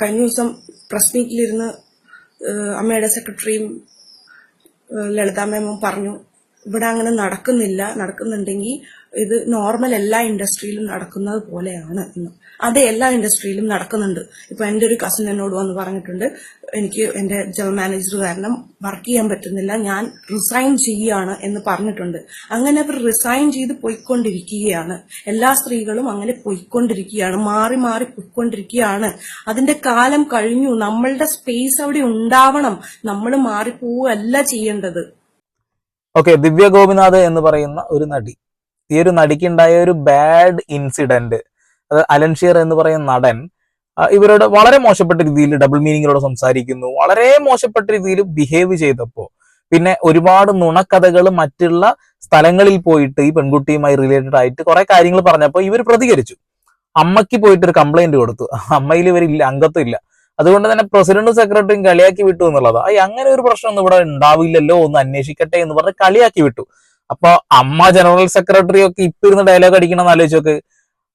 കഴിഞ്ഞ ദിവസം പ്രസ് മീറ്റിലിരുന്ന് അമ്മയുടെ സെക്രട്ടറിയും ഏഹ്, ലളിതാ മേമും പറഞ്ഞു ഇവിടെ അങ്ങനെ നടക്കുന്നില്ല. നടക്കുന്നുണ്ടെങ്കിൽ ഇത് നോർമൽ എല്ലാ ഇൻഡസ്ട്രിയിലും നടക്കുന്നത് പോലെയാണ് എന്ന് അത് എല്ലാ ഇൻഡസ്ട്രിയിലും നടക്കുന്നുണ്ട്. ഇപ്പൊ എന്റെ ഒരു കസിൻ എന്നോട് വന്ന് പറഞ്ഞിട്ടുണ്ട് എനിക്ക് എന്റെ ജനറൽ മാനേജർ കാരണം വർക്ക് ചെയ്യാൻ പറ്റുന്നില്ല ഞാൻ റിസൈൻ ചെയ്യുകയാണ് എന്ന് പറഞ്ഞിട്ടുണ്ട്. അങ്ങനെ അവർ റിസൈൻ ചെയ്ത് പോയിക്കൊണ്ടിരിക്കുകയാണ്. എല്ലാ സ്ത്രീകളും അങ്ങനെ പോയിക്കൊണ്ടിരിക്കുകയാണ് മാറി മാറി പോയിക്കൊണ്ടിരിക്കുകയാണ്. അതിന്റെ കാലം കഴിഞ്ഞു. നമ്മളുടെ സ്പേസ് അവിടെ ഉണ്ടാവണം. നമ്മൾ മാറിപ്പോവല്ല ചെയ്യേണ്ടത്. ഓക്കെ ദിവ്യ ഗോപിനാഥ് എന്ന് പറയുന്ന ഒരു നടി. ഈ ഒരു നടിക്ക് ഉണ്ടായ ഒരു ബാഡ് ഇൻസിഡന്റ് അത് അലൻഷിയർ എന്ന് പറയുന്ന നടൻ ഇവരോട് വളരെ മോശപ്പെട്ട രീതിയിൽ ഡബിൾ മീനിങ്ങിലൂടെ സംസാരിക്കുന്നു. വളരെ മോശപ്പെട്ട രീതിയിൽ ബിഹേവ് ചെയ്തപ്പോ പിന്നെ ഒരുപാട് നുണക്കഥകൾ മറ്റുള്ള സ്ഥലങ്ങളിൽ പോയിട്ട് ഈ പെൺകുട്ടിയുമായി റിലേറ്റഡ് ആയിട്ട് കുറെ കാര്യങ്ങൾ പറഞ്ഞപ്പോൾ ഇവർ പ്രതികരിച്ചു. അമ്മയ്ക്ക് പോയിട്ട് ഒരു കംപ്ലൈന്റ് കൊടുത്തു. അമ്മയിൽ ഇവരില്ല അംഗത്വം ഇല്ല. അതുകൊണ്ട് തന്നെ പ്രസിഡന്റും സെക്രട്ടറിയും കളിയാക്കി വിട്ടു എന്നുള്ളത്. അയ്യ അങ്ങനെ ഒരു പ്രശ്നമൊന്നും ഇവിടെ ഉണ്ടാവില്ലല്ലോ ഒന്ന് അന്വേഷിക്കട്ടെ എന്ന് പറഞ്ഞ് കളിയാക്കി വിട്ടു. അപ്പൊ അമ്മ ജനറൽ സെക്രട്ടറി ഒക്കെ ഇപ്പൊ ഇരുന്ന് ഡയലോഗ് അടിക്കണം എന്ന് നോക്ക്.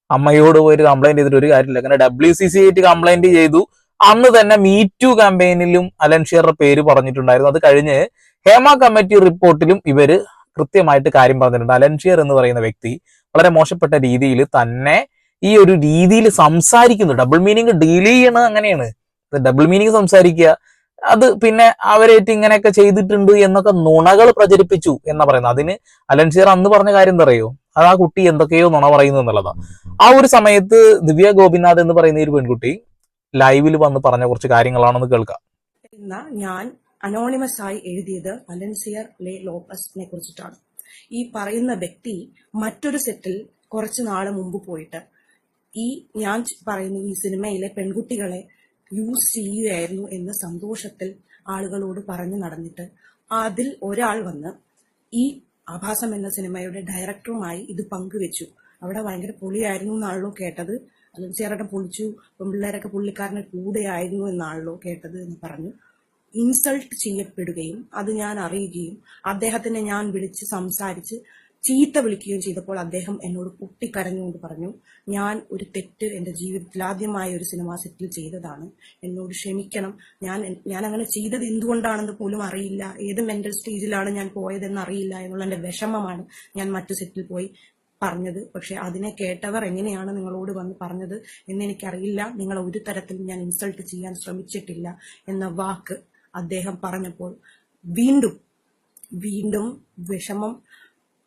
അമ്മയോട് പോയിട്ട് കംപ്ലൈന്റ് ചെയ്തിട്ട് ഒരു കാര്യമില്ല. അങ്ങനെ ഡബ്ല്യു സി സി ആയിട്ട് കംപ്ലൈന്റ് ചെയ്തു. അന്ന് തന്നെ മീ ടു അലൻ ഷിയറുടെ പേര് പറഞ്ഞിട്ടുണ്ടായിരുന്നു. അത് കഴിഞ്ഞ് ഹേമ കമ്മിറ്റി റിപ്പോർട്ടിലും ഇവർ കൃത്യമായിട്ട് കാര്യം പറഞ്ഞിട്ടുണ്ട്. അലൻ അലൻഷിയർ എന്ന് പറയുന്ന വ്യക്തി വളരെ മോശപ്പെട്ട രീതിയിൽ തന്നെ ഈ ഒരു രീതിയിൽ സംസാരിക്കുന്നു. ഡബിൾ മീനിങ് ഡീൽ ചെയ്യണത് അങ്ങനെയാണ്. ഡബിൾ മീനിങ് സംസാരിക്കുക. അത് പിന്നെ അവരേറ്റ് ഇങ്ങനെയൊക്കെ ചെയ്തിട്ടുണ്ട് എന്നൊക്കെ നുണകൾ പ്രചരിപ്പിച്ചു എന്നാ പറയുന്നത്. അതിന് അലൻസിയർ അന്ന് പറഞ്ഞ കാര്യം എന്താ പറയുമോ അത് ആ കുട്ടി എന്തൊക്കെയോ നുണ പറയുന്നു എന്നുള്ളതാണ് ആ ഒരു സമയത്ത് ദിവ്യ ഗോപിനാഥ് എന്ന് പറയുന്ന ഒരു പെൺകുട്ടി ലൈവിൽ വന്ന് പറഞ്ഞ കുറച്ച് കാര്യങ്ങളാണെന്ന് കേൾക്കാം. ഞാൻ അനോണിമസ് ആയി എഴുതിയത് അലൻസിയർ ലെ ലോപ്പസിനെ കുറിച്ചിട്ടാണ്. ഈ പറയുന്ന വ്യക്തി മറ്റൊരു സെറ്റിൽ കുറച്ചു നാൾ മുമ്പ് പോയിട്ട് ഈ ഞാൻ പറയുന്ന ഈ സിനിമയിലെ പെൺകുട്ടികളെ യൂസ് ചെയ്യുകയായിരുന്നു എന്ന് സന്തോഷത്തിൽ ആളുകളോട് പറഞ്ഞു നടന്നിട്ട് അതിൽ ഒരാൾ വന്ന് ഈ ആഭാസം എന്ന സിനിമയുടെ ഡയറക്ടറുമായി ഇത് പങ്കുവെച്ചു. അവിടെ ഭയങ്കര പൊളിയായിരുന്നു എന്നാണല്ലോ കേട്ടത്. അലൻസിയറൊക്കെ പൊളിച്ചു പെൺപിള്ളേരൊക്കെ പുള്ളിക്കാരനെ കൂടെയായിരുന്നു എന്നാണല്ലോ കേട്ടത് എന്ന് പറഞ്ഞു. ഇൻസൾട്ട് ചെയ്യപ്പെടുകയും അത് ഞാൻ അറിയുകയും അദ്ദേഹത്തിനെ ഞാൻ വിളിച്ച് സംസാരിച്ച് ചീത്ത വിളിക്കുകയും ചെയ്തപ്പോൾ അദ്ദേഹം എന്നോട് പൊട്ടിക്കരഞ്ഞുകൊണ്ട് പറഞ്ഞു. ഞാൻ ഒരു തെറ്റ് എന്റെ ജീവിതത്തിൽ ആദ്യമായ ഒരു സിനിമാ സെറ്റിൽ ചെയ്തതാണ്. എന്നോട് ക്ഷമിക്കണം. ഞാൻ ഞാൻ അങ്ങനെ ചെയ്തത് എന്തുകൊണ്ടാണെന്ന് പോലും അറിയില്ല. ഏത് മെന്റൽ സ്റ്റേജിലാണ് ഞാൻ പോയതെന്ന് അറിയില്ല എന്നുള്ള എന്റെ വിഷമമാണ് ഞാൻ മറ്റു സെറ്റിൽ പോയി പറഞ്ഞത്. പക്ഷെ അതിനെ കേട്ടവർ എങ്ങനെയാണ് നിങ്ങളോട് വന്ന് പറഞ്ഞത് എന്ന് എനിക്കറിയില്ല നിങ്ങളെ ഒരു തരത്തിലും ഞാൻ ഇൻസൾട്ട് ചെയ്യാൻ ശ്രമിച്ചിട്ടില്ല എന്ന വാക്ക് അദ്ദേഹം പറഞ്ഞപ്പോൾ വീണ്ടും വീണ്ടും വിഷമം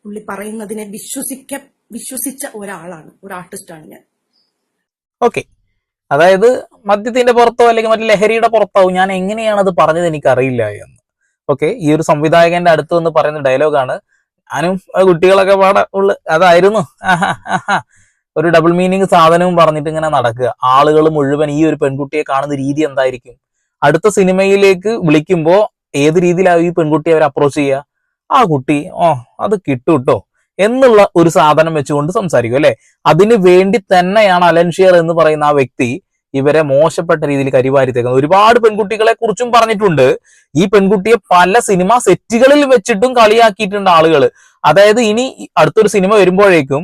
പുള്ളി പറയുന്നതിനെ വിശ്വസിക്ക വിശ്വസിച്ച ഒരാളാണ്. ഒരു ആർട്ടിസ്റ്റാണ് ഞാൻ. ഓക്കെ. അതായത് മദ്യത്തിന്റെ പുറത്തോ അല്ലെങ്കിൽ മറ്റു ലഹരിയുടെ പുറത്തോ ഞാൻ എങ്ങനെയാണ് അത് പറഞ്ഞത് എനിക്ക് അറിയില്ല എന്ന്. ഓക്കെ. ഈ ഒരു സംവിധായകന്റെ അടുത്ത് വന്ന് പറയുന്ന ഡയലോഗാണ്. ഞാനും കുട്ടികളൊക്കെ പാടെ ഉള്ള അതായിരുന്നു. ഒരു ഡബിൾ മീനിങ് സാധനവും പറഞ്ഞിട്ട് ഇങ്ങനെ നടക്കുക. ആളുകൾ മുഴുവൻ ഈ ഒരു പെൺകുട്ടിയെ കാണുന്ന രീതി എന്തായിരിക്കും? അടുത്ത സിനിമയിലേക്ക് വിളിക്കുമ്പോൾ ഏത് രീതിയിലാവും ഈ പെൺകുട്ടിയെ അവർ അപ്രോച്ച് ചെയ്യുക? ആ കുട്ടി ഓ അത് കിട്ടും കേട്ടോ എന്നുള്ള ഒരു സാധനം വെച്ചുകൊണ്ട് സംസാരിക്കും അല്ലെ? അതിന് വേണ്ടി തന്നെയാണ് അലൻഷിയർ എന്ന് പറയുന്ന ആ വ്യക്തി ഇവരെ മോശപ്പെട്ട രീതിയിൽ കരിവാരിത്തേക്കുന്നത് ഒരുപാട് പെൺകുട്ടികളെ കുറിച്ചും പറഞ്ഞിട്ടുണ്ട്. ഈ പെൺകുട്ടിയെ പല സിനിമ സെറ്റുകളിൽ വെച്ചിട്ടും കളിയാക്കിയിട്ടുണ്ട് ആളുകൾ അതായത് ഇനി അടുത്തൊരു സിനിമ വരുമ്പോഴേക്കും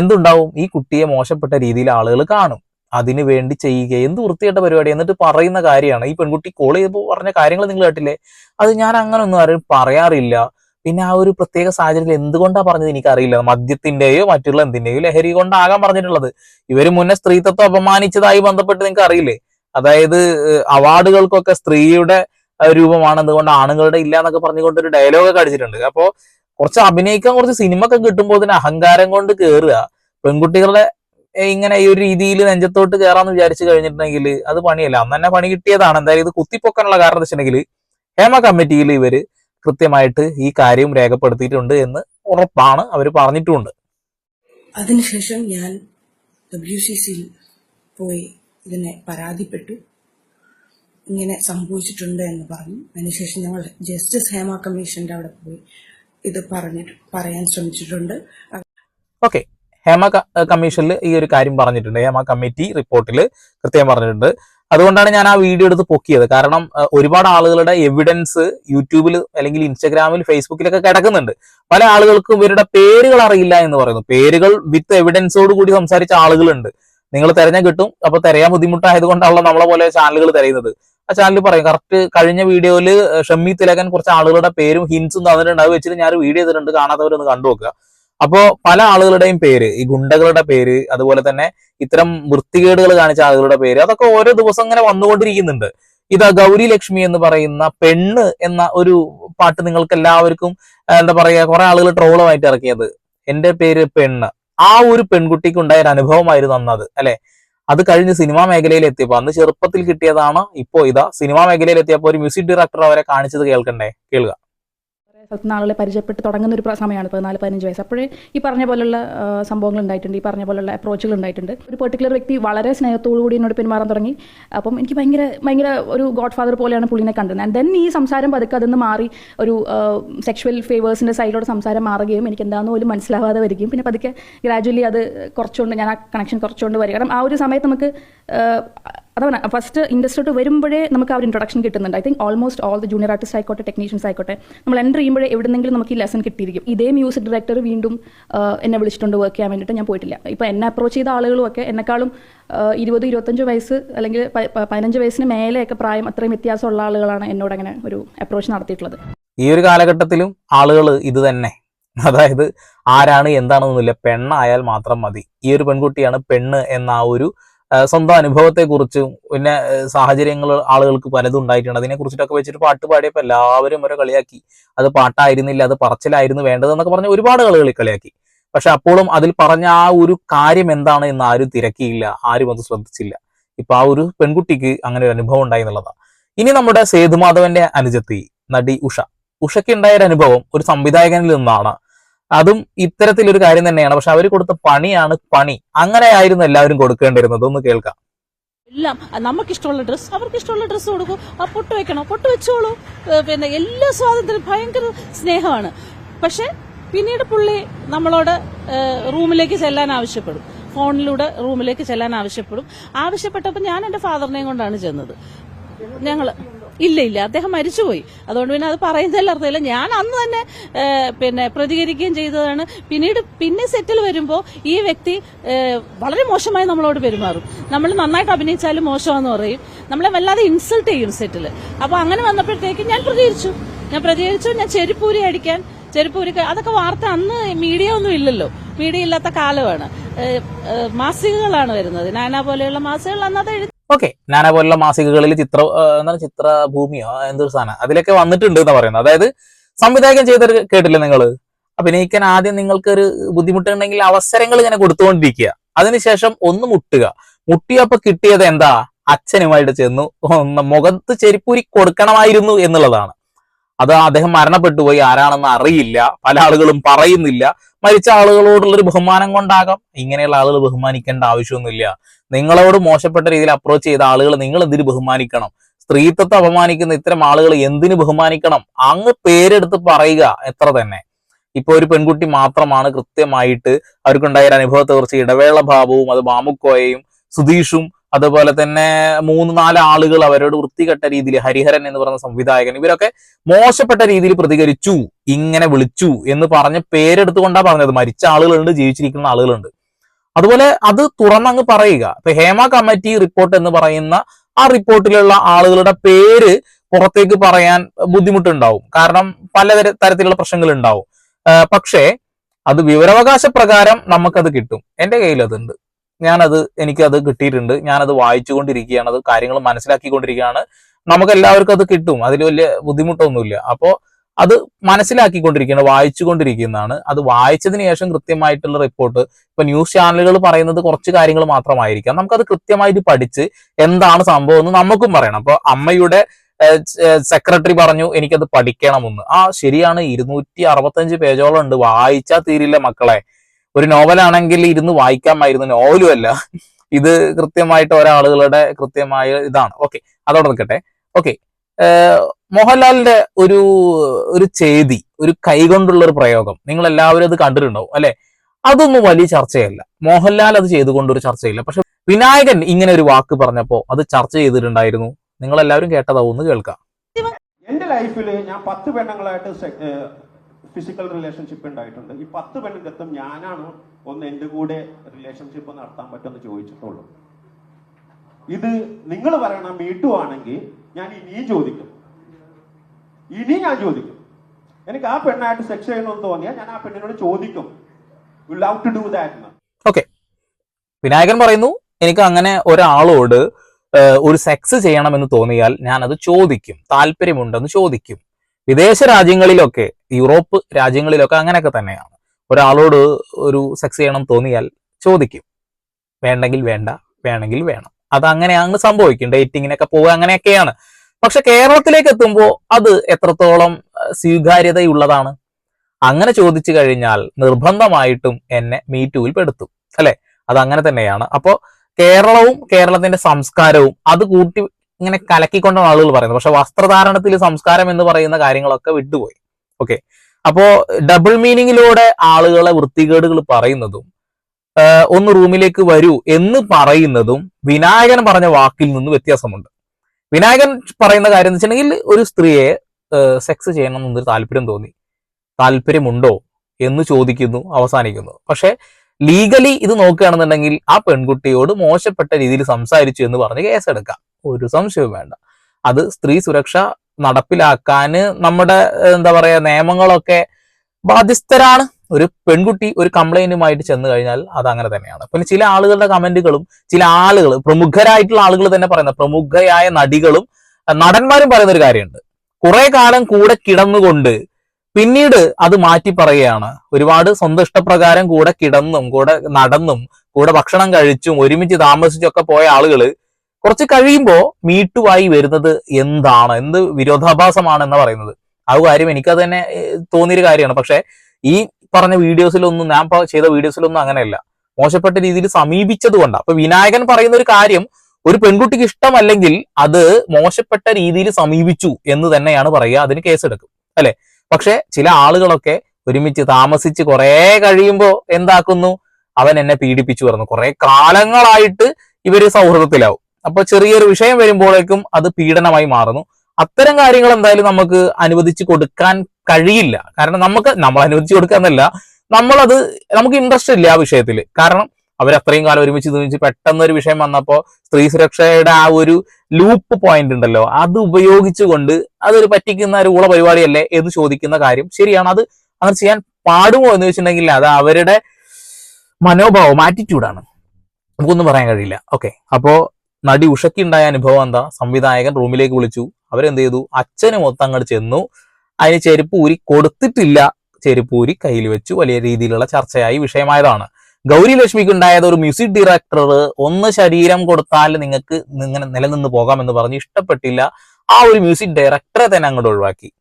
എന്തുണ്ടാവും? ഈ കുട്ടിയെ മോശപ്പെട്ട രീതിയിൽ ആളുകൾ കാണും. അതിനു വേണ്ടി ചെയ്യുക. എന്ത് വൃത്തികെട്ട പരിപാടി? എന്നിട്ട് പറയുന്ന കാര്യമാണ്. ഈ പെൺകുട്ടി കോൾ ചെയ്തപ്പോൾ പറഞ്ഞ കാര്യങ്ങൾ നിങ്ങൾ കേട്ടില്ലേ? അത് ഞാൻ അങ്ങനെ ഒന്നും ആരും പറയാറില്ല. പിന്നെ ആ ഒരു പ്രത്യേക സാഹചര്യത്തിൽ എന്തുകൊണ്ടാ പറഞ്ഞത് എനിക്കറിയില്ല. മദ്യത്തിന്റെയോ മറ്റുള്ള എന്തിന്റെയോ ലഹരി കൊണ്ടാകാൻ പറഞ്ഞിട്ടുള്ളത്. ഇവർ മുന്നേ സ്ത്രീത്വത്തെ അപമാനിച്ചതായി ബന്ധപ്പെട്ട് നിങ്ങൾക്ക് അറിയില്ലേ അതായത് അവാർഡുകൾക്കൊക്കെ സ്ത്രീയുടെ രൂപമാണ്. എന്തുകൊണ്ട് ആണുങ്ങളുടെ ഇല്ല എന്നൊക്കെ പറഞ്ഞുകൊണ്ട് ഒരു ഡയലോഗ് ഒക്കെ അടിച്ചിട്ടുണ്ട്. അപ്പോ കുറച്ച് അഭിനയിക്കാൻ കുറച്ച് സിനിമ ഒക്കെ കിട്ടുമ്പോൾ തന്നെ അഹങ്കാരം കൊണ്ട് കയറുക പെൺകുട്ടികളുടെ ഇങ്ങനെ ഈ ഒരു രീതിയിൽ നെഞ്ചത്തോട്ട് കയറാന്ന് വിചാരിച്ചു കഴിഞ്ഞിട്ടുണ്ടെങ്കിൽ അത് പണിയല്ല. അന്ന് തന്നെ പണി കിട്ടിയതാണ്. എന്തായാലും ഇത് കുത്തിപ്പൊക്കാനുള്ള കാരണം വെച്ചിട്ടുണ്ടെങ്കിൽ ഹേമ കമ്മിറ്റിയിൽ ഇവർ കൃത്യമായിട്ട് ഈ കാര്യം രേഖപ്പെടുത്തിയിട്ടുണ്ട് എന്ന് ഉറപ്പാണ് അവർ പറഞ്ഞിട്ടുമുണ്ട് അതിനുശേഷം ഞാൻ ഡബ്ല്യു സി സിയിൽ പോയി ഇതിനെ പരാതിപ്പെട്ടു. ഇങ്ങനെ സംഭവിച്ചിട്ടുണ്ട് എന്ന് പറഞ്ഞു. അതിനുശേഷം ഞങ്ങൾ ജസ്റ്റിസ് ഹേമ കമ്മീഷന്റെ അവിടെ പോയി ഇത് പറഞ്ഞിട്ട് പറയാൻ ശ്രമിച്ചിട്ടുണ്ട്. ഓക്കെ. ഹേമ കമ്മീഷനിൽ ഈ ഒരു കാര്യം പറഞ്ഞിട്ടുണ്ട്. ഹേമ കമ്മിറ്റി റിപ്പോർട്ടിൽ കൃത്യം പറഞ്ഞിട്ടുണ്ട്. അതുകൊണ്ടാണ് ഞാൻ ആ വീഡിയോ എടുത്ത് പൊക്കിയത്. കാരണം ഒരുപാട് ആളുകളുടെ എവിഡൻസ് യൂട്യൂബിൽ അല്ലെങ്കിൽ ഇൻസ്റ്റാഗ്രാമിൽ ഫേസ്ബുക്കിലൊക്കെ കിടക്കുന്നുണ്ട്. പല ആളുകൾക്കും ഇവരുടെ പേരുകൾ അറിയില്ല എന്ന് പറയുന്നു. പേരുകൾ വിത്ത് എവിഡൻസോട് കൂടി സംസാരിച്ച ആളുകളുണ്ട്. നിങ്ങൾ തെരഞ്ഞാൽ കിട്ടും. അപ്പൊ തിരയാൻ ബുദ്ധിമുട്ടായത് കൊണ്ടാണല്ലോ നമ്മളെ പോലെ ചാനലുകൾ തിരയുന്നത്. ആ ചാനൽ പറയും കറക്റ്റ് കഴിഞ്ഞ വീഡിയോയിൽ ഷമ്മി തിലകൻ കുറച്ച് ആളുകളുടെ പേരും ഹിൻസും തന്നിട്ടുണ്ട്. അത് വെച്ചിട്ട് ഞാൻ വീഡിയോ ചെയ്തിട്ടുണ്ട്. കാണാത്തവരൊന്ന് കണ്ടു നോക്കുക അപ്പോ പല ആളുകളുടെയും പേര് ഈ ഗുണ്ടകളുടെ പേര് അതുപോലെ തന്നെ ഇത്തരം വൃത്തികേടുകൾ കാണിച്ച ആളുകളുടെ പേര് അതൊക്കെ ഓരോ ദിവസം ഇങ്ങനെ വന്നുകൊണ്ടിരിക്കുന്നുണ്ട്. ഇതാ ഗൗരി ലക്ഷ്മി എന്ന് പറയുന്ന പെണ്ണ് എന്ന ഒരു പാട്ട് നിങ്ങൾക്ക് എല്ലാവർക്കും എന്താ പറയാ കുറെ ആളുകൾ ട്രോളുമായിട്ട് ഇറക്കിയത്. എന്റെ പേര് പെണ്ണ്. ആ ഒരു പെൺകുട്ടിക്ക് ഉണ്ടായ ഒരു അനുഭവമായിരുന്നു അന്നത് അല്ലെ? അത് കഴിഞ്ഞ് സിനിമാ മേഖലയിൽ എത്തിയപ്പോ അന്ന് ചെറുപ്പത്തിൽ കിട്ടിയതാണ് ഇപ്പോ ഇതാ സിനിമാ മേഖലയിൽ എത്തിയപ്പോ ഒരു മ്യൂസിക് ഡയറക്ടർ അവരെ കാണിച്ചത് കേൾക്കണ്ടേ? കേൾക്കുക സ്ഥലത്ത് ആളുകളെ പരിചയപ്പെട്ട് തുടങ്ങുന്ന ഒരു സമയമാണ് പതിനാല് പതിനഞ്ച് വയസ്സ്. അപ്പോഴേ ഈ പറഞ്ഞ പോലുള്ള സംഭവങ്ങൾ ഉണ്ടായിട്ടുണ്ട് ഈ പറഞ്ഞ പോലുള്ള അപ്രോച്ചുകൾ ഉണ്ടായിട്ടുണ്ട്. ഒരു പെർട്ടിക്കുലർ വ്യക്തി വളരെ സ്നേഹത്തോടു കൂടി എന്നോട് പെരുമാറാൻ തുടങ്ങി. അപ്പം എനിക്ക് ഭയങ്കര ഭയങ്കര ഒരു ഗോഡ് ഫാദർ പോലെയാണ് പുള്ളിനെ കണ്ടത്. ആൻഡ് ദെൻ ഈ സംസാരം പതുക്കെ അതിന്ന് മാറി ഒരു സെക്ഷുവൽ ഫേവേഴ്സിന്റെ സൈഡിലോട് സംസാരം മാറുകയും എനിക്ക് എന്താണെന്ന് പോലും മനസ്സിലാവാതെ വരികയും പിന്നെ പതുക്കെ ഗ്രാജുവലി അത് കുറച്ചുകൊണ്ട് ഞാൻ ആ കണക്ഷൻ കുറച്ചുകൊണ്ട് വരിക കാരണം ആ ഒരു സമയത്ത് നമുക്ക് അതാണ് ഫസ്റ്റ് ഇൻഡസ്ട്രിയോട്ട് വരുമ്പോഴേ നമുക്ക് ആ ഒരു ഇൻട്രൊഡക്ഷൻ കിട്ടുന്നുണ്ട്. I think almost all the junior artist ആയിക്കോട്ടെ ടെക്നീഷ്യൻസ് ആയിക്കോട്ടെ നമ്മൾ എന്റർ ചെയ്യുമ്പോഴേ എവിടെന്നെങ്കിലും നമുക്ക് ഈ ലെസൺ കിട്ടിയിരിക്കും. ഇതേ മ്യൂസിക് ഡയറക്ടർ വീണ്ടും എന്നെ വിളിച്ചിട്ടുണ്ട് വർക്ക് ചെയ്യാൻ വേണ്ടിയിട്ട്. ഞാൻ പോയിട്ടില്ല. ഇപ്പോൾ എന്നെ അപ്രോച്ച് ചെയ്ത ആളുകളും ഒക്കെ എന്നെക്കാളും ഇരുപത് ഇരുപത്തഞ്ച് വയസ്സ് അല്ലെങ്കിൽ പതിനഞ്ച് വയസ്സിന് മേലെയൊക്കെ പ്രായം അത്രയും വ്യത്യാസമുള്ള ആളുകളാണ് എന്നോട് അങ്ങനെ ഒരു അപ്രോച്ച് നടത്തിയിട്ടുള്ളത്. ഈ ഒരു കാലഘട്ടത്തിലും ആളുകൾ ഇത് തന്നെ. അതായത് ആരാണ് എന്താണെന്നൊന്നുമില്ല. പെണ്ണായാൽ മാത്രം മതി. ഈ ഒരു പെൺകുട്ടിയാണ് പെണ്ണ് എന്ന ആ ഒരു സ്വന്തം അനുഭവത്തെക്കുറിച്ചും പിന്നെ സാഹചര്യങ്ങൾ ആളുകൾക്ക് പലതും ഉണ്ടായിട്ടുണ്ട്. അതിനെ കുറിച്ചിട്ടൊക്കെ വെച്ചിട്ട് പാട്ട് പാടിയപ്പോൾ എല്ലാവരും ഒരു കളിയാക്കി. അത് പാട്ടായിരുന്നില്ല അത് പറച്ചിലായിരുന്നു വേണ്ടതെന്നൊക്കെ പറഞ്ഞ് ഒരുപാട് ആളുകൾ കളിയാക്കി. പക്ഷെ അപ്പോഴും അതിൽ പറഞ്ഞ ആ ഒരു കാര്യം എന്താണ് എന്ന് ആരും തിരക്കിയില്ല ആരും അത് ശ്രദ്ധിച്ചില്ല. ഇപ്പൊ ആ ഒരു പെൺകുട്ടിക്ക് അങ്ങനെ ഒരു അനുഭവം ഉണ്ടായി എന്നുള്ളതാണ് ഇനി നമ്മുടെ സേതുമാധവന്റെ അനുജത്തി നടി ഉഷ. ഉഷയ്ക്ക് ഉണ്ടായ ഒരു അനുഭവം ഒരു സംവിധായകനിൽ നിന്നാണ്. അതും ഇത്തരത്തിലൊരു കാര്യം തന്നെയാണ്. പക്ഷെ അവർ കൊടുത്ത പണിയാണ് പണി. അങ്ങനെ ആയിരുന്നു എല്ലാവരും കൊടുക്കേണ്ടിരുന്നത് ഒന്ന് കേൾക്കാം. എല്ലാം നമുക്ക് ഇഷ്ടമുള്ള ഡ്രസ്സ് അവർക്ക് ഇഷ്ടമുള്ള ഡ്രസ്സ് കൊടുക്കും. ആ പൊട്ട് വെക്കണം. പൊട്ട് വെച്ചോളൂ. പിന്നെ എല്ലാ സ്വാതന്ത്ര്യം ഭയങ്കര സ്നേഹമാണ്. പക്ഷെ പിന്നീട് പുള്ളി നമ്മളോട് റൂമിലേക്ക് ചെല്ലാൻ ആവശ്യപ്പെടും. ഫോണിലൂടെ റൂമിലേക്ക് ചെല്ലാൻ ആവശ്യപ്പെടും. ആവശ്യപ്പെട്ടപ്പോൾ ഞാൻ എന്റെ ഫാദറിനെയും കൊണ്ടാണ് ചെന്നത്. ഞങ്ങൾ ഇല്ല ഇല്ല അദ്ദേഹം മരിച്ചുപോയി. അതുകൊണ്ട് പിന്നെ അത് പറയുന്നതിൽ അർത്ഥമില്ല ഞാൻ അന്ന് തന്നെ പിന്നെ പ്രതികരിക്കുകയും ചെയ്തതാണ്. പിന്നീട് പിന്നെ സെറ്റിൽ വരുമ്പോൾ ഈ വ്യക്തി വളരെ മോശമായി നമ്മളോട് പെരുമാറും. നമ്മൾ നന്നായിട്ട് അഭിനയിച്ചാലും മോശമാണെന്ന് പറയും. നമ്മളെ വല്ലാതെ ഇൻസൾട്ട് ചെയ്യും സെറ്റിൽ അപ്പോൾ അങ്ങനെ വന്നപ്പോഴത്തേക്ക് ഞാൻ പ്രതികരിച്ചു. ഞാൻ പ്രതികരിച്ചു ഞാൻ ചെരുപ്പൂരി അടിക്കാൻ ചെരുപ്പൂരി അതൊക്കെ വാർത്ത അന്ന് മീഡിയ ഒന്നും ഇല്ലല്ലോ. മീഡിയ ഇല്ലാത്ത കാലമാണ്. മാസികകളാണ് വരുന്നത്. നാനാ പോലെയുള്ള മാസികകൾ അന്ന് അത് എഴുതി ഓക്കെ നാനാ പോലുള്ള മാസികകളിൽ ചിത്ര എന്താണ് ചിത്രഭൂമിയോ എന്തൊരു സാധനം അതിലൊക്കെ വന്നിട്ടുണ്ട് എന്ന് പറയുന്നത്. അതായത് സംവിധായകൻ ചെയ്ത കേട്ടില്ലേ നിങ്ങൾ അഭിനയിക്കാൻ ആദ്യം നിങ്ങൾക്ക് ഒരു ബുദ്ധിമുട്ടുണ്ടെങ്കിൽ അവസരങ്ങൾ ഇങ്ങനെ കൊടുത്തുകൊണ്ടിരിക്കുക. അതിനുശേഷം ഒന്ന് മുട്ടുക. മുട്ടിയപ്പോ കിട്ടിയത് എന്താ? അച്ഛനുമായിട്ട് ചെന്നു. മുഖത്ത് ചെരിപ്പൂരി കൊടുക്കണമായിരുന്നു എന്നുള്ളതാണ്. അത് അദ്ദേഹം മരണപ്പെട്ടു പോയി ആരാണെന്ന് അറിയില്ല. പല ആളുകളും പറയുന്നില്ല. മരിച്ച ആളുകളോടുള്ള ഒരു ബഹുമാനം കൊണ്ടാകാം. ഇങ്ങനെയുള്ള ആളുകൾ ബഹുമാനിക്കേണ്ട ആവശ്യമൊന്നുമില്ല. നിങ്ങളോട് മോശപ്പെട്ട രീതിയിൽ അപ്രോച്ച് ചെയ്ത ആളുകൾ നിങ്ങൾ എന്തിനു ബഹുമാനിക്കണം? സ്ത്രീത്വത്തെ അപമാനിക്കുന്ന ഇത്തരം ആളുകൾ എന്തിനു ബഹുമാനിക്കണം? അങ്ങ് പേരെടുത്ത് പറയുക. എത്ര തന്നെ. ഇപ്പൊ ഒരു പെൺകുട്ടി മാത്രമാണ് കൃത്യമായിട്ട് അവർക്കുണ്ടായ ഒരു അനുഭവത്തെ കുറിച്ച് ഇടവേള ഭാവവും അത് മാമുക്കോയയും സുധീഷും അതുപോലെ തന്നെ മൂന്ന് നാല് ആളുകൾ അവരോട് വൃത്തികെട്ട രീതിയിൽ ഹരിഹരൻ എന്ന് പറയുന്ന സംവിധായകൻ ഇവരൊക്കെ മോശപ്പെട്ട രീതിയിൽ പ്രതികരിച്ചു ഇങ്ങനെ വിളിച്ചു എന്ന് പറഞ്ഞ് പേരെടുത്തുകൊണ്ടാ പറഞ്ഞത്. മരിച്ച ആളുകളുണ്ട് ജീവിച്ചിരിക്കുന്ന ആളുകളുണ്ട്. അതുപോലെ അത് തുറന്നങ്ങ് പറയുക. ഇപ്പൊ ഹേമ കമ്മിറ്റി റിപ്പോർട്ട് എന്ന് പറയുന്ന ആ റിപ്പോർട്ടിലുള്ള ആളുകളുടെ പേര് പുറത്തേക്ക് പറയാൻ ബുദ്ധിമുട്ടുണ്ടാവും. കാരണം പല തരത്തിലുള്ള പ്രശ്നങ്ങൾ ഉണ്ടാവും പക്ഷേ അത് വിവരാവകാശ പ്രകാരം നമുക്കത് കിട്ടും. എന്റെ കയ്യിൽ അതുണ്ട്. ഞാനത് എനിക്കത് കിട്ടിയിട്ടുണ്ട്. ഞാനത് വായിച്ചുകൊണ്ടിരിക്കുകയാണ്. അത് കാര്യങ്ങൾ മനസ്സിലാക്കിക്കൊണ്ടിരിക്കുകയാണ്. നമുക്ക് എല്ലാവർക്കും അത് കിട്ടും. അതിൽ വലിയ ബുദ്ധിമുട്ടൊന്നുമില്ല. അപ്പോൾ അത് മനസ്സിലാക്കിക്കൊണ്ടിരിക്കുകയാണ് വായിച്ചുകൊണ്ടിരിക്കുന്നതാണ്. അത് വായിച്ചതിന് ശേഷം കൃത്യമായിട്ടുള്ള റിപ്പോർട്ട്. ഇപ്പൊ ന്യൂസ് ചാനലുകൾ പറയുന്നത് കുറച്ച് കാര്യങ്ങൾ മാത്രമായിരിക്കാം. നമുക്കത് കൃത്യമായിട്ട് പഠിച്ച് എന്താണ് സംഭവം എന്ന് നമുക്കും പറയണം. അപ്പൊ അമ്മയുടെ സെക്രട്ടറി പറഞ്ഞു എനിക്കത് പഠിക്കണമെന്ന്. ആ ശരിയാണ്. ഇരുന്നൂറ്റി അറുപത്തഞ്ച് പേജോളം ഉണ്ട്. വായിച്ചാൽ തീരില്ല മക്കളെ. ഒരു നോവലാണെങ്കിൽ ഇരുന്ന് വായിക്കാമായിരുന്നു നോവലും അല്ല. ഇത് കൃത്യമായിട്ട് ഒരാളുകളുടെ കൃത്യമായ ഇതാണ്. ഓക്കെ അതോടെ നിൽക്കട്ടെ. ഓക്കെ മോഹൻലാലിന്റെ ഒരു ഒരു ചെയ്തി ഒരു കൈകൊണ്ടുള്ള ഒരു പ്രയോഗം. നിങ്ങൾ എല്ലാവരും അത് കണ്ടിട്ടുണ്ടാവും അല്ലെ? അതൊന്നും വലിയ ചർച്ചയല്ല. മോഹൻലാൽ അത് ചെയ്തുകൊണ്ട് ഒരു ചർച്ചയില്ല. പക്ഷെ വിനായകൻ ഇങ്ങനെ ഒരു വാക്ക് പറഞ്ഞപ്പോ അത് ചർച്ച ചെയ്തിട്ടുണ്ടായിരുന്നു. നിങ്ങൾ എല്ലാവരും കേട്ടതാവും കേൾക്കാം. എന്റെ ലൈഫിൽ ഞാൻ പത്ത് പെണ്ണുങ്ങളായിട്ട് ഫിസിക്കൽ റിലേഷൻഷിപ്പ് ഉണ്ടായിട്ടുണ്ട്. ഈ പത്ത് പെണ്ണുങ്ങൾക്കും ഞാനാണ് ഒന്ന് എന്റെ കൂടെ റിലേഷൻഷിപ്പ് നടത്താൻ പറ്റുമെന്ന് ചോദിച്ചിട്ടുള്ളൂ. ഇത് നിങ്ങൾ പറയണ മീട്ടു ആണെങ്കിൽ ഞാൻ ഇനിയും ചോദിക്കും. ഇനിയും ഞാൻ ചോദിക്കും. എനിക്ക് ആ പെണ്ണായിട്ട് സെക്സ് ചെയ്യണമെന്ന് തോന്നിയാൽ ഞാൻ ആ പെണ്ണിനോട് ചോദിക്കും. Love to that okay Vinayakan പറയുന്നു എനിക്ക് അങ്ങനെ ഒരാളോട് ഒരു സെക്സ് ചെയ്യണമെന്ന് തോന്നിയാൽ ഞാൻ അത് ചോദിക്കും. താല്പര്യമുണ്ടെന്ന് ചോദിക്കും. വിദേശ രാജ്യങ്ങളിലൊക്കെ യൂറോപ്പ് രാജ്യങ്ങളിലൊക്കെ അങ്ങനെയൊക്കെ തന്നെയാണ്. ഒരാളോട് ഒരു സെക്സ് ചെയ്യണം തോന്നിയാൽ ചോദിക്കും. വേണ്ടെങ്കിൽ വേണ്ട വേണമെങ്കിൽ വേണം. അത് അങ്ങനെയാണ് സംഭവിക്കും. ഡേറ്റിങ്ങിനൊക്കെ പോവുക അങ്ങനെയൊക്കെയാണ്. പക്ഷെ കേരളത്തിലേക്ക് എത്തുമ്പോൾ അത് എത്രത്തോളം സ്വീകാര്യതയുള്ളതാണ്? അങ്ങനെ ചോദിച്ചു കഴിഞ്ഞാൽ നിർബന്ധമായിട്ടും എന്നെ മീറ്റൂവിൽ പെടുത്തും. അല്ലെ? അത് അങ്ങനെ തന്നെയാണ്. അപ്പോൾ കേരളവും കേരളത്തിന്റെ സംസ്കാരവും അത് കൂട്ടി ഇങ്ങനെ കലക്കിക്കൊണ്ടാണ് ആളുകൾ പറയുന്നത്. പക്ഷെ വസ്ത്രധാരണത്തിൽ സംസ്കാരം എന്ന് പറയുന്ന കാര്യങ്ങളൊക്കെ വിട്ടുപോയി. ഓക്കെ അപ്പോ ഡബിൾ മീനിങ്ങിലൂടെ ആളുകളെ വൃത്തികേടുകൾ പറയുന്നതും ഒന്ന് റൂമിലേക്ക് വരൂ എന്ന് പറയുന്നതും വിനായകൻ പറഞ്ഞ വാക്കിൽ നിന്ന് വ്യത്യാസമുണ്ട്. വിനായകൻ പറയുന്ന കാര്യം എന്ന് വെച്ചിട്ടുണ്ടെങ്കിൽ ഒരു സ്ത്രീയെ സെക്സ് ചെയ്യണം എന്നൊരു താല്പര്യം തോന്നി. താല്പര്യമുണ്ടോ എന്ന് ചോദിക്കുന്നു അവസാനിക്കുന്നു. പക്ഷെ ലീഗലി ഇത് നോക്കുകയാണെന്നുണ്ടെങ്കിൽ ആ പെൺകുട്ടിയോട് മോശപ്പെട്ട രീതിയിൽ സംസാരിച്ചു എന്ന് പറഞ്ഞ് കേസെടുക്കാം. ഒരു സംശയവും വേണ്ട. അത് സ്ത്രീ സുരക്ഷ നടപ്പിലാക്കാന് നമ്മുടെ എന്താ പറയാ നിയമങ്ങളൊക്കെ ബാധ്യസ്ഥരാണ്. ഒരു പെൺകുട്ടി ഒരു കംപ്ലൈന്റുമായിട്ട് ചെന്ന് കഴിഞ്ഞാൽ അത് അങ്ങനെ തന്നെയാണ്. പിന്നെ ചില ആളുകളുടെ കമന്റുകളും ചില ആളുകൾ പ്രമുഖരായിട്ടുള്ള ആളുകൾ തന്നെ പറയുന്ന പ്രമുഖരായ നടികളും നടന്മാരും പറയുന്ന ഒരു കാര്യമുണ്ട്. കുറെ കാലം കൂടെ കിടന്നുകൊണ്ട് പിന്നീട് അത് മാറ്റി പറയുകയാണ്. ഒരുപാട് സ്വന്തം ഇഷ്ടപ്രകാരം കൂടെ കിടന്നും കൂടെ നടന്നും കൂടെ ഭക്ഷണം കഴിച്ചും ഒരുമിച്ച് താമസിച്ചൊക്കെ പോയ ആളുകൾ കുറച്ച് കഴിയുമ്പോൾ മീട്ടുവായി വരുന്നത് എന്താണ്? എന്ത് വിരോധാഭാസമാണ് എന്ന് പറയുന്നത്. ആ കാര്യം എനിക്കത് തന്നെ തോന്നിയൊരു കാര്യമാണ്. പക്ഷെ ഈ പറഞ്ഞ വീഡിയോസിലൊന്നും ഞാൻ ചെയ്ത വീഡിയോസിലൊന്നും അങ്ങനെയല്ല. മോശപ്പെട്ട രീതിയിൽ സമീപിച്ചത് കൊണ്ടാണ് അപ്പൊ വിനായകൻ പറയുന്ന ഒരു കാര്യം ഒരു പെൺകുട്ടിക്ക് ഇഷ്ടമല്ലെങ്കിൽ അത് മോശപ്പെട്ട രീതിയിൽ സമീപിച്ചു എന്ന് തന്നെയാണ് പറയുക. അതിന് കേസെടുക്കും. അല്ലെ? പക്ഷെ ചില ആളുകളൊക്കെ ഒരുമിച്ച് താമസിച്ച് കുറെ കഴിയുമ്പോൾ എന്താക്കുന്നു? അവൻ എന്നെ പീഡിപ്പിച്ചു പറഞ്ഞു. കുറെ കാലങ്ങളായിട്ട് ഇവർ സൗഹൃദത്തിലാവും. അപ്പൊ ചെറിയൊരു വിഷയം വരുമ്പോഴേക്കും അത് പീഡനമായി മാറുന്നു. അത്തരം കാര്യങ്ങൾ എന്തായാലും നമുക്ക് അനുവദിച്ചു കൊടുക്കാൻ കഴിയില്ല. കാരണം നമുക്ക് നമ്മൾ അനുവദിച്ചു കൊടുക്കാന്നല്ല നമ്മളത് നമുക്ക് ഇൻട്രസ്റ്റ് ഇല്ല ആ വിഷയത്തിൽ കാരണം അവർ അത്രയും കാലം ഒരുമിച്ച് ഒരുമിച്ച് പെട്ടെന്ന് ഒരു വിഷയം വന്നപ്പോൾ സ്ത്രീ സുരക്ഷയുടെ ആ ഒരു ലൂപ്പ് പോയിന്റ് ഉണ്ടല്ലോ അത് ഉപയോഗിച്ചുകൊണ്ട് അതൊരു പറ്റിക്കുന്ന ഒരു ഊള പരിപാടിയല്ലേ എന്ന് ചോദിക്കുന്ന കാര്യം ശരിയാണ്. അത് അങ്ങനെ ചെയ്യാൻ പാടുമോ എന്ന് വെച്ചിട്ടുണ്ടെങ്കിൽ അത് അവരുടെ മനോഭാവം ആറ്റിറ്റ്യൂഡാണ് നമുക്കൊന്നും പറയാൻ കഴിയില്ല. ഓക്കെ അപ്പോ നടി ഉഷയ്ക്കുണ്ടായ അനുഭവം എന്താ? സംവിധായകൻ റൂമിലേക്ക് വിളിച്ചു. അവരെന്ത് ചെയ്തു? അച്ഛന് മൊത്തം അങ്ങോട്ട് ചെന്നു. അതിന് ചെരുപ്പ് ഊരി കൊടുത്തിട്ടില്ല. ചെരുപ്പ് ഊരി കയ്യിൽ വെച്ചു. വലിയ രീതിയിലുള്ള ചർച്ചയായി. വിഷയമായതാണ്. ഗൗരി ലക്ഷ്മിക്ക് ഉണ്ടായത് ഒരു മ്യൂസിക് ഡയറക്ടർ ഒന്ന് ശരീരം കൊടുത്താൽ നിങ്ങൾക്ക് ഇങ്ങനെ നിലനിന്ന് പോകാം എന്ന് പറഞ്ഞ് ഇഷ്ടപ്പെട്ടില്ല. ആ ഒരു മ്യൂസിക് ഡയറക്ടറെ തന്നെ അങ്ങോട്ട് ഒഴിവാക്കി.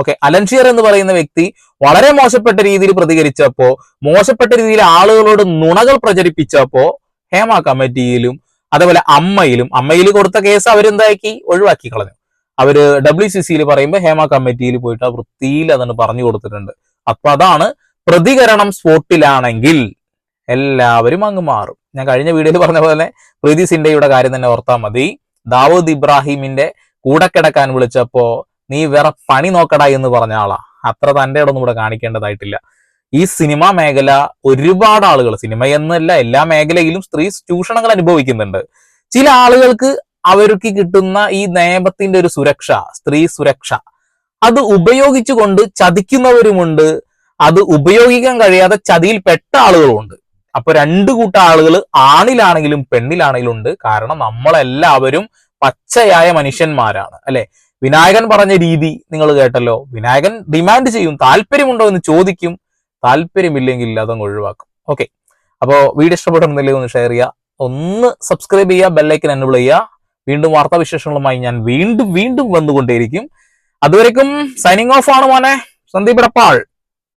ഓക്കെ അലൻഷിയർ എന്ന് പറയുന്ന വ്യക്തി വളരെ മോശപ്പെട്ട രീതിയിൽ പ്രതികരിച്ചപ്പോ മോശപ്പെട്ട രീതിയിൽ ആളുകളോട് നുണകൾ പ്രചരിപ്പിച്ചപ്പോ ഹേമ കമ്മിറ്റിയിലും അതേപോലെ അമ്മയിലും അമ്മയിൽ കൊടുത്ത കേസ് അവരെന്താക്കി ഒഴിവാക്കി കളഞ്ഞു. അവർ ഡബ്ല്യു സി സിയിൽ പറയുമ്പോൾ ഹേമ കമ്മിറ്റിയിൽ പോയിട്ട് ആ വൃത്തിയിൽ അതാണ് പറഞ്ഞു കൊടുത്തിട്ടുണ്ട്. അപ്പൊ അതാണ് പ്രതികരണം സ്പോട്ടിലാണെങ്കിൽ എല്ലാവരും അങ്ങ് മാറും. ഞാൻ കഴിഞ്ഞ വീഡിയോയിൽ പറഞ്ഞ പോലെ പ്രീതി സിൻഡയുടെ കാര്യം തന്നെ ഓർത്താൽ മതി. ദാവൂദ് ഇബ്രാഹിമിന്റെ കൂടെ കിടക്കാൻ വിളിച്ചപ്പോ നീ വേറെ പണി നോക്കടാ എന്ന് പറഞ്ഞ ആളാ. അത്ര തന്റെ ഇടൊന്നും ഇവിടെ കാണിക്കേണ്ടതായിട്ടില്ല. ഈ സിനിമ മേഖല ഒരുപാട് ആളുകൾ സിനിമ എന്നല്ല എല്ലാ മേഖലയിലും സ്ത്രീ ചൂഷണങ്ങൾ അനുഭവിക്കുന്നുണ്ട്. ചില ആളുകൾക്ക് അവർക്ക് കിട്ടുന്ന ഈ നിയമത്തിന്റെ ഒരു സുരക്ഷ സ്ത്രീ സുരക്ഷ അത് ഉപയോഗിച്ചുകൊണ്ട് ചതിക്കുന്നവരുമുണ്ട്. അത് ഉപയോഗിക്കാൻ കഴിയാതെ ചതിയിൽ പെട്ട ആളുകളുമുണ്ട്. അപ്പൊ രണ്ടു കൂട്ടം ആളുകൾ ആണിലാണെങ്കിലും പെണ്ണിലാണെങ്കിലും ഉണ്ട്. കാരണം നമ്മളെല്ലാവരും പച്ചയായ മനുഷ്യന്മാരാണ് അല്ലെ? വിനായകൻ പറഞ്ഞ രീതി നിങ്ങൾ കേട്ടല്ലോ. വിനായകൻ ഡിമാൻഡ് ചെയ്യും താല്പര്യമുണ്ടോ എന്ന് ചോദിക്കും. താല്പര്യമില്ലെങ്കിൽ അതങ്ങ് ഒഴിവാക്കും. ഓക്കെ അപ്പോൾ വീഡിയോ ഇഷ്ടപ്പെട്ടിട്ടുണ്ടെങ്കിൽ ഒന്ന് ഷെയർ ചെയ്യുക. ഒന്ന് സബ്സ്ക്രൈബ് ചെയ്യുക ബെല്ലൈക്കൻ എനബിൾ ചെയ്യുക. വീണ്ടും വാർത്താവിശേഷങ്ങളുമായി ഞാൻ വീണ്ടും വീണ്ടും വന്നുകൊണ്ടേയിരിക്കും. അതുവരേക്കും സൈനിങ് ഓഫ് ആണ് മോനെ. സന്ദീപ് ഇടപ്പാൾ